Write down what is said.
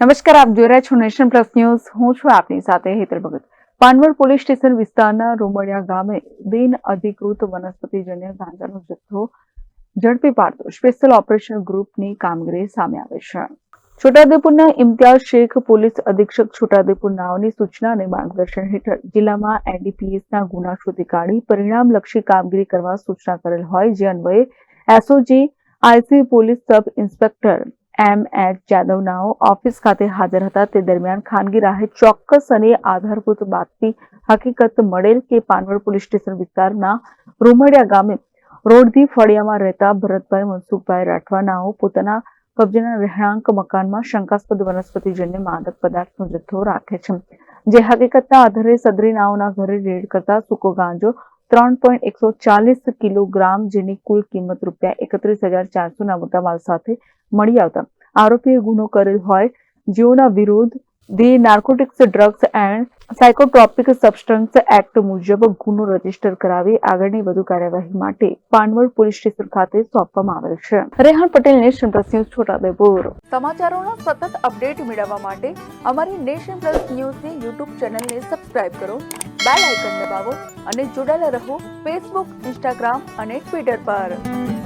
નમસ્કાર, આપ જોઈ રહ્યા છો નેશન પ્લસ ન્યૂઝ. હું છું આપની સાથે હેતલ ભગત. પાનવડ પોલીસ સ્ટેશન વિસ્તારના રોમડિયા ગામે બિન અધિકૃત વનસ્પતિજન્ય ગાંજાનો જથ્થો ઝડપી પાડતો સ્પેશિયલ ઓપરેશન ગ્રુપની કામગીરી સામે આવે છે. છોટાઉદેપુરના ઇમ્તિયાઝ શેખ પોલીસ અધિક્ષક છોટાઉદેપુર નાઓની સૂચના અને માર્ગદર્શન હેઠળ જિલ્લામાં એનડીપીએસના ગુના શોધી કાઢી પરિણામલક્ષી કામગીરી કરવા સૂચના કરેલ હોય, જે અન્વયે SOG IC police sub inspector M H જાદવનાઓ office ખાતે હાજર હતા. તે દરમિયાન ખાનગી રાહે ચોક્કસ અને આધારભૂત બાતમી હકીકત મળેલ કે પાનવડ પોલીસ સ્ટેશન વિસ્તારના રૂમડિયા ગામે રોડથી ફળિયામાં રહેતા ભરતભાઈ મનસુખભાઈ રાઠવાનાઓ પોતાના કબજાના રહેણાંક મકાનમાં શંકાસ્પદ વનસ્પતિજન્ય માદક પદાર્થનો જથ્થો રાખે છે. જે હકીકતના આધારે સદરી નાઓના ઘરે રેડ કરતા સૂકો ગાંજો ત્રણ પોઈન્ટ એકસો ચાલીસ કિલોગ્રામ જેની કુલ કિંમત રૂપિયા એકત્રીસ હજાર ચારસોના મુદ્દામાલ સાથે મળી આવતા આરોપીએ ગુનો કરેલ હોય, જેઓના વિરુદ્ધ the narcotics drugs and psychotropic substance act મુજબ ગુનો રજિસ્ટર કરાવી આગળની વધુ કાર્યવાહી માટે પાનવડ પોલીસ સ્ટેશન ખાતે સોંપવામાં આવેલ છે. Rehan Patel, nation plus news Chhotaudepur સમાચારોના સતત અપડેટ મેળવવા માટે અમારી નેશન પ્લસ ન્યૂઝની યુટ્યુબ ચેનલને સબસ્ક્રાઇબ કરો, બેલ આઇકન દબાવો અને જોડાયેલા રહો ફેસબુક, ઇન્સ્ટાગ્રામ અને ટ્વિટર પર.